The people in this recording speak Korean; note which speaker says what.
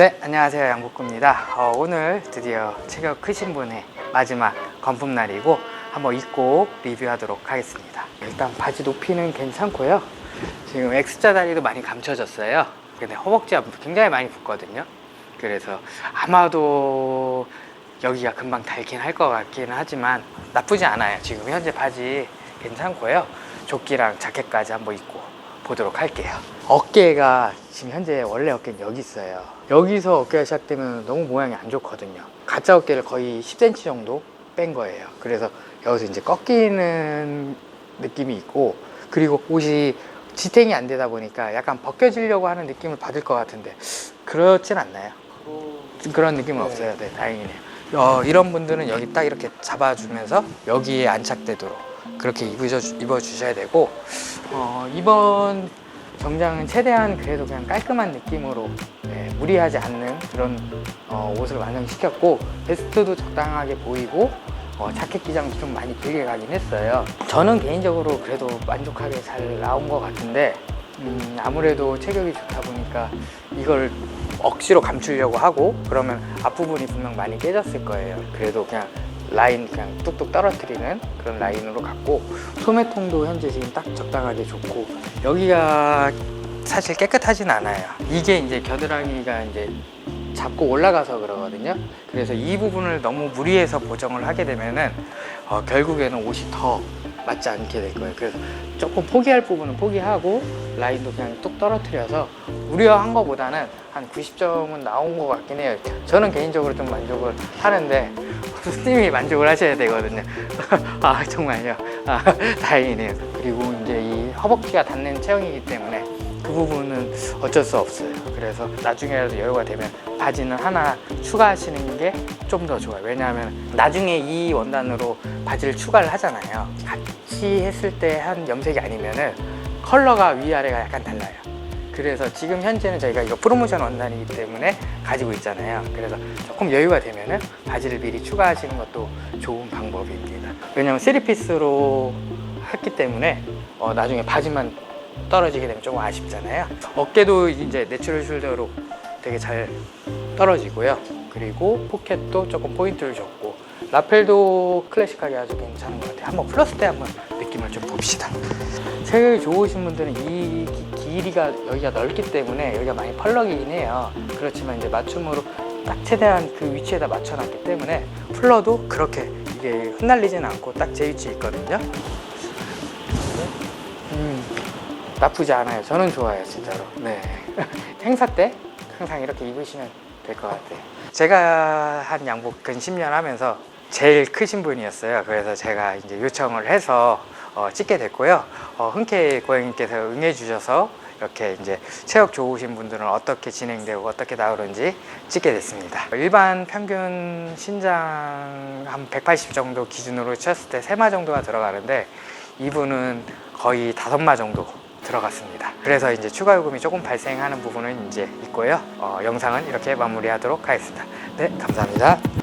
Speaker 1: 네, 안녕하세요. 양복구입니다. 어, 오늘 드디어 체격 크신 분의 마지막 건품 날이고 한번 입고 리뷰하도록 하겠습니다. 일단 바지 높이는 괜찮고요. 지금 X자 다리도 많이 감춰졌어요. 근데 허벅지가 굉장히 많이 붙거든요. 그래서 아마도 여기가 금방 닳긴 할 것 같기는 하지만 나쁘지 않아요. 지금 현재 바지 괜찮고요. 조끼랑 자켓까지 한번 입고 보도록 할게요. 어깨가 지금 현재 원래 어깨는 여기 있어요. 여기서 어깨가 시작되면 너무 모양이 안 좋거든요. 가짜 어깨를 거의 10cm 정도 뺀 거예요. 그래서 여기서 이제 꺾이는 느낌이 있고 그리고 옷이 지탱이 안 되다 보니까 약간 벗겨지려고 하는 느낌을 받을 것 같은데 그렇진 않나요? 그런 느낌은 없어요. 네, 다행이네요. 어, 이런 분들은 여기 딱 이렇게 잡아주면서 여기에 안착되도록 그렇게 입으셔, 입어주 셔야 되고 어, 이번 정장은 최대한 그래도 그냥 깔끔한 느낌으로 네, 무리하지 않는 그런 어, 옷을 완성시켰고 베스트도 적당하게 보이고 어, 자켓 기장도 좀 많이 길게 가긴 했어요. 저는 개인적으로 그래도 만족하게 잘 나온 것 같은데 음, 아무래도 체격이 좋다 보니까 이걸 억지로 감추려고 하고 그러면 앞부분이 분명 많이 깨졌을 거예요. 그래도 그냥 라인 그냥 뚝뚝 떨어뜨리는 그런 라인으로 갔고 소매통도 현재 지금 딱 적당하게 좋고 여기가 사실 깨끗하진 않아요. 이게 이제 겨드랑이가 이제 잡고 올라가서 그러거든요. 그래서 이 부분을 너무 무리해서 보정을 하게 되면은 어, 결국에는 옷이 더 맞지 않게 될 거예요. 그래서 조금 포기할 부분은 포기하고 라인도 그냥 뚝 떨어뜨려서 우려한 것보다는 한 90점은 나온 것 같긴 해요. 저는 개인적으로 좀 만족을 하는데 스님이 만족을 하셔야 되거든요. 아 정말요. 아 다행이네요. 그리고 이제 이 허벅지가 닿는 체형이기 때문에 그 부분은 어쩔 수 없어요. 그래서 나중에라도 여유가 되면 바지는 하나 추가하시는 게 좀 더 좋아요. 왜냐하면 나중에 이 원단으로 바지를 추가를 하잖아요. 같이 했을 때 한 염색이 아니면은 컬러가 위아래가 약간 달라요. 그래서 지금 현재는 저희가 이거 프로모션 원단이기 때문에 가지고 있잖아요. 그래서 조금 여유가 되면은 바지를 미리 추가하시는 것도 좋은 방법입니다. 왜냐면 3피스로 했기 때문에 어, 나중에 바지만 떨어지게 되면 조금 아쉽잖아요. 어깨도 이제 내추럴 숄더로 되게 잘 떨어지고요. 그리고 포켓도 조금 포인트를 줬고 라펠도 클래식하게 아주 괜찮은 것 같아요. 한번 플러스 때 한번 느낌을 좀 봅시다. 체격이 좋으신 분들은 이 기- 길이가 여기가 넓기 때문에 여기가 많이 펄럭이긴 해요. 그렇지만 이제 맞춤으로 딱 최대한 그 위치에다 맞춰놨기 때문에 풀러도 그렇게 이게 흩날리지는 않고 딱 제 위치에 있거든요. 음, 나쁘지 않아요. 저는 좋아요, 진짜로. 네. 행사 때 항상 이렇게 입으시면 될 것 같아요. 제가 한 양복 근 10년 하면서 제일 크신 분이었어요. 그래서 제가 이제 요청을 해서 어, 찍게 됐고요. 어, 흔쾌히 고객님께서 응해주셔서 이렇게 이제 체력 좋으신 분들은 어떻게 진행되고 어떻게 나오는지 찍게 됐습니다. 일반 평균 신장 한 180 정도 기준으로 쳤을 때 3마 정도가 들어가는데 이분은 거의 5마 정도 들어갔습니다. 그래서 이제 추가 요금이 조금 발생하는 부분은 이제 있고요. 어, 영상은 이렇게 마무리하도록 하겠습니다. 네, 감사합니다.